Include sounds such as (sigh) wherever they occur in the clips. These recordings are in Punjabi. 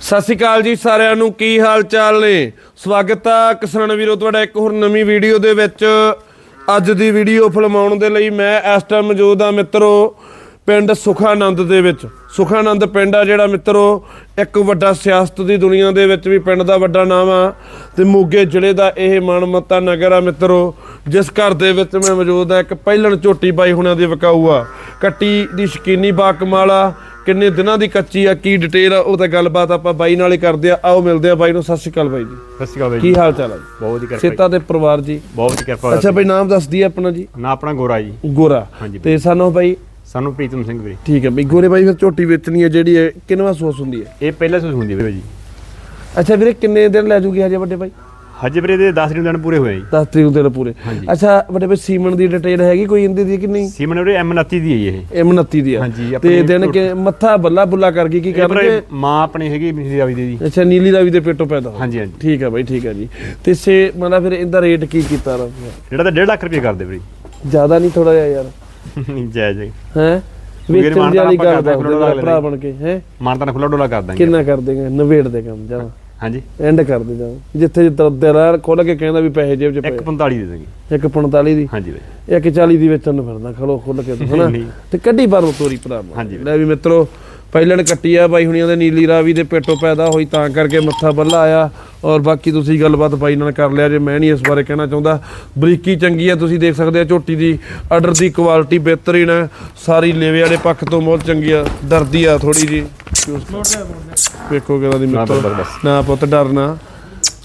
ਸਤਿ ਸ਼੍ਰੀ ਅਕਾਲ ਜੀ ਸਾਰਿਆਂ ਨੂੰ, ਕੀ ਹਾਲ ਚਾਲ ਨੇ? ਸਵਾਗਤ ਆ ਕਿਸਾਨ ਵੀਰੋ, ਤੁਹਾਡਾ ਇੱਕ ਹੋਰ ਨਵੀਂ ਵੀਡੀਓ ਦੇ ਵਿੱਚ। ਅੱਜ ਦੀ ਵੀਡੀਓ ਫਿਲਮਾਉਣ ਦੇ ਲਈ ਮੈਂ ਇਸ ਟਾਈਮ ਮੌਜੂਦ ਆ ਮਿੱਤਰੋ, ਪਿੰਡ ਸੁਖਾਨੰਦ ਦੇ ਵਿੱਚ। ਸੁਖਾਨੰਦ ਪਿੰਡ ਆ ਜਿਹੜਾ ਮਿੱਤਰੋ, ਇੱਕ ਵੱਡਾ ਸਿਆਸਤ ਦੀ ਦੁਨੀਆ ਦੇ ਵਿੱਚ ਵੀ ਪਿੰਡ ਦਾ ਵੱਡਾ ਨਾਮ ਆ। ਤੇ ਮੋਗੇ ਜ਼ਿਲ੍ਹੇ ਦਾ ਇਹ ਮਨਮੱਤਾ ਨਗਰ ਆ ਮਿੱਤਰੋ, ਜਿਸ ਘਰ ਦੇ ਵਿੱਚ ਮੈਂ ਮੌਜੂਦ ਆ ਇੱਕ ਪਹਿਲਣ ਝੋਟੀ ਬਾਈ ਹੁਣਾਂ ਦੀ ਵਿਕਾਊ ਆ। ਕੱਟੀ ਦੀ ਸ਼ਕੀਨੀ ਬਾ ਕਮਾਲ ਆ ਕਿੰਨੇ ਦਿਨਾਂ ਦੀ ਕੱਚੀ ਆ ਕੀ ਡਿਟੇਲ ਆ ਉਹ ਤਾਂ ਗੱਲਬਾਤ ਆਪਾਂ ਬਾਈ ਨਾਲ ਹੀ ਕਰਦੇ ਆ। ਆਓ ਮਿਲਦੇ ਆ ਬਾਈ ਨੂੰ ਸਤਿ ਸ਼੍ਰੀ ਅਕਾਲ ਬਾਈ ਜੀ। ਸਤਿ ਸ਼੍ਰੀ ਅਕਾਲ ਬਾਈ ਕੀ ਹਾਲ ਚਾਲ ਆ ਜੀ? ਬਹੁਤ ਹੀ ਕਿਰਪਾ ਸੇਤਾ ਦੇ ਪਰਿਵਾਰ ਜੀ। ਬਹੁਤ ਹੀ ਕਿਰਪਾ ਅੱਛਾ ਬਾਈ ਨਾਮ ਦੱਸ ਦਈਏ ਆਪਣਾ ਜੀ। ਨਾ ਆਪਣਾ ਗੋਰਾ ਜੀ। ਗੋਰਾ। ਹਾਂਜੀ ਬਾਈ। ਤੇ ਸਾਨੂੰ ਬਾਈ ਸਾਨੂੰ ਪ੍ਰੀਤਮ ਸਿੰਘ ਵੀਰੇ। ਠੀਕ ਹੈ ਬਈ ਗੋਰੇ ਬਾਈ ਫਿਰ ਝੋਟੀ ਵੇਚਣੀ ਹੈ ਜਿਹੜੀ ਹੈ ਕਿੰਨਵਾ ਸੋਸ ਹੁੰਦੀ ਹੈ ਇਹ ਪਹਿਲਾਂ ਸੂਸ ਹੁੰਦੀ ਵੀਰੇ ਜੀ। ਅੱਛਾ ਵੀਰੇ ਕਿੰਨੇ ਦਿਨ ਲੈ ਜੂਗੀ ਹਜੇ ਵੱਡੇ ਬਾਈ? ਹਜੇ ਵੀਰੇ ਦੇ 10 ਦਿਨ ਪੂਰੇ ਹੋਏ ਜੀ। 10 ਤਰੀਕ ਨੂੰ ਦਿਨ ਪੂਰੇ। ਅੱਛਾ ਵੱਡੇ ਬਾਈ ਸੀਮਨ ਦੀ ਡਿਟੇਲ ਹੈਗੀ ਕੋਈ ਇੰਦੀ ਦੀ ਕਿ ਨਹੀਂ ਸੀਮਨ ਵੀਰੇ M29 ਦੀ ਹੈ ਜੀ ਇਹ। ਇਹ 29 ਦੀ ਆ। ਹਾਂਜੀ, ਤੇ ਦਿਨ ਕਿ ਮੱਥਾ ਬੱਲਾ ਬੁੱਲਾ ਕਰ ਗਈ ਕੀ ਇਹ ਕਰਨਗੇ? ਵੀਰੇ ਮਾਂ ਆਪਣੀ ਹੈਗੀ ਮਿਸਰੀ ਰਾਵੀ ਦੇ ਜੀ। ਅੱਛਾ ਨੀਲੀ ਰਾਵੀ ਦੇ ਪੇਟੋਂ ਪੈਦਾ। ਹਾਂਜੀ ਹਾਂਜੀ। ਠੀਕ ਹੈ ਬਾਈ ਠੀਕ ਹੈ ਜੀ। ਤੇ ਸੇ ਮਤਲਬ ਫਿਰ ਇਹਦਾ ਰੇਟ ਕੀ ਕੀਤਾ ਰ ਜਿਹੜਾ ਤਾਂ 1.5 ਲੱਖ ਰੁਪਏ ਕਰਦੇ ਵੀਰੇ। ਜ਼ਿਆਦਾ ਨਹੀਂ ਥੋੜਾ ਜਿਹਾ ਯਾਰ। ਜੈ ਜੈ। ਹੈ? ਵੀਰੇ ਵੇਚਣ ਮਾਨਤਾਨ ਵਾਲੀ ਆਪਾਂ ਗੱਲ ਕਰਦੇ ਦਾ ਭਰਾ। ਬਣ ਕੇ। ਹੈ? ਮਾਨਤਾ ਨਾਲ ਖੁੱਲਾ ਡੋਲਾ ਕਰ ਦਾਂਗੇ। ਕਿੰਨਾ ਕਰ ਦੇਗਾ? ਨਵੇੜ ਦੇ ਕੰਮ ਜਾ ਹਾਂਜੀ। ਐਂਡ ਕਰ ਦੇ ਜਾ ਜਿੱਥੇ ਦਰਾਰ ਖੋਲ ਕੇ ਕਹਿੰਦਾ ਵੀ ਪੈਸੇ ਜੇਬ 'ਚ ਪਏ। 145 ਦੇ ਦਾਂਗੇ ਇੱਕ 45 ਦੀ। ਹਾਂਜੀ ਵੀਰੇ ਇੱਕ 40 ਦੀ ਵੇਚਣ ਫਿਰਦਾ। ਖਲੋ ਖੁੱਲ ਕੇ (laughs) ਹਨਾ। ਤੇ ਕੱਢੀ ਬਾਹਰੋਂ ਤੋਰੀ ਭਰਾ ਹਾਂਜੀ। ਲੈ ਵੀ ਮਿੱਤਰੋ ਪਹਿਲਣ ਕੱਟੀ ਆ ਬਾਈ ਹੁਣੀਆਂ ਦੇ ਨੀਲੀ ਰਾਵੀ ਦੇ ਪੇਟੋਂ ਪੈਦਾ ਹੋਈ ਤਾਂ ਕਰਕੇ ਮੱਥਾ ਬੱਲਾ ਆਇਆ। ਔਰ ਬਾਕੀ ਤੁਸੀਂ ਗੱਲਬਾਤ ਬਾਈ ਨਾਲ ਕਰ ਲਿਆ ਜੇ ਮੈਂ ਨਹੀਂ ਇਸ ਬਾਰੇ ਕਹਿਣਾ ਚਾਹੁੰਦਾ। ਬਰੀਕੀ ਚੰਗੀ ਆ ਤੁਸੀਂ ਦੇਖ ਸਕਦੇ ਆ ਝੋਟੀ ਦੀ। ਆਰਡਰ ਦੀ ਕੁਆਲਿਟੀ ਬਿਹਤਰੀਨ ਹੈ ਸਾਰੀ ਲੇਵੇ ਵਾਲੇ ਪੱਖ ਤੋਂ ਬਹੁਤ ਚੰਗੀ ਆ। ਡਰਦੀ ਆ ਥੋੜੀ ਜੀ ਵੇਖੋ ਕਿਹੜਾ ਦੀ ਮਿੱਤਰੋ। ਨਾ ਪੁੱਤ ਡਰਨਾ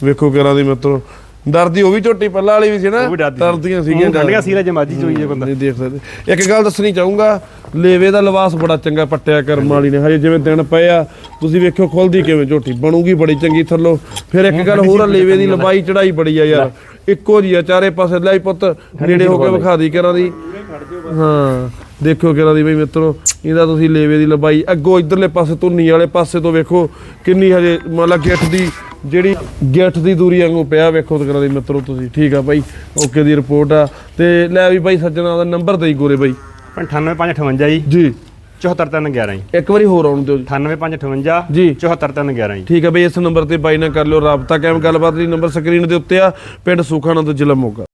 ਵੇਖੋ ਕਿਹੜਾ ਦੀ ਮਿੱਤਰੋ। ਡਰਦੀ ਉਹ ਵੀ ਝੋਟੀ ਪੱਲਾ ਵਾਲੀ ਵੀ ਸੀ ਨਾ। ਡਰਦੀਆਂ ਸੀਗੀਆਂ ਕੰਡੀਆਂ ਸੀ। ਜੇ ਮਾਜੀ ਚੋਈ ਜੇ ਬੰਦਾ। ਨਹੀਂ ਦੇਖ ਸਕਦੇ। ਇੱਕ ਗੱਲ ਦੱਸਣੀ ਚਾਹੂੰਗਾ ਲੇਵੇ ਦਾ ਲਿਬਾਸ ਬੜਾ ਚੰਗਾ ਪੱਟਿਆ ਕਰਮ ਵਾਲੀ ਨੇ। ਹਜੇ ਜਿਵੇਂ ਦਿਨ ਪਏ ਆ ਤੁਸੀਂ ਵੇਖਿਓ ਖੁੱਲਦੀ ਕਿਵੇਂ ਝੋਟੀ। ਬਣੂਗੀ ਬੜੀ ਚੰਗੀ ਥੱਲੋਂ। ਫਿਰ ਇੱਕ ਗੱਲ ਹੋਰ ਆ ਲੇਵੇ ਦੀ ਲੰਬਾਈ ਚੜਾਈ ਬੜੀ ਆ ਯਾਰ। ਇੱਕੋ ਜੀ ਆ ਚਾਰੇ ਪਾਸੇ ਲੈ ਪੁੱਤ ਨੇੜੇ ਹੋ ਕੇ ਵਿਖਾ ਦੀ ਕਿਰਾਂ ਦੀ। ਹਾਂ ਦੇਖੋ ਕਿਰਾਂ ਦੀ ਬਈ ਮਿੱਤਰੋ ਇਹਦਾ ਤੁਸੀਂ ਲੇਵੇ ਦੀ ਲੰਬਾਈ। ਅੱਗੋਂ ਇਧਰਲੇ ਪਾਸੇ ਧੁੰਨੀ ਵਾਲੇ ਪਾਸੇ ਤੋਂ ਵੇਖੋ ਕਿੰਨੀ ਹਜੇ ਮੰਨ ਲਾ ਗਿੱਠ ਦੀ ਜਿਹੜੀ ਗਿੱਠ ਦੀ ਦੂਰੀ ਵਾਂਗੂ ਪਿਆ ਵੇਖੋ ਤੇ ਕਿਰਾਂ ਦੀ ਮਿੱਤਰੋ ਤੁਸੀਂ। ਠੀਕ ਆ ਬਾਈ ਓਕੇ ਦੀ ਰਿਪੋਰਟ ਆ। ਤੇ ਲੈ ਵੀ ਬਾਈ ਸੱਜਣਾ ਦਾ ਨੰਬਰ ਦੇਈ ਗੋਰੇ ਬਾਈ। 98558 ਜੀ। ਜੀ। 74311 ਜੀ। ਇੱਕ ਵਾਰੀ ਹੋਰ ਆਉਣ ਦਿਓ ਜੀ। 98558 ਜੀ। 74311 ਜੀ। ਠੀਕ ਹੈ ਬਈ ਇਸ ਨੰਬਰ ਤੇ ਬਾਈ ਨਾਲ ਕਰ ਲਿਓ ਰਾਬਤਾ ਕਾਇਮ। ਗੱਲਬਾਤ ਲਈ ਨੰਬਰ ਸਕਰੀਨ ਦੇ ਉੱਤੇ ਆ। ਪਿੰਡ ਸੁਖਾਨੰਦ ਜ਼ਿਲ੍ਹਾ ਮੋਗਾ।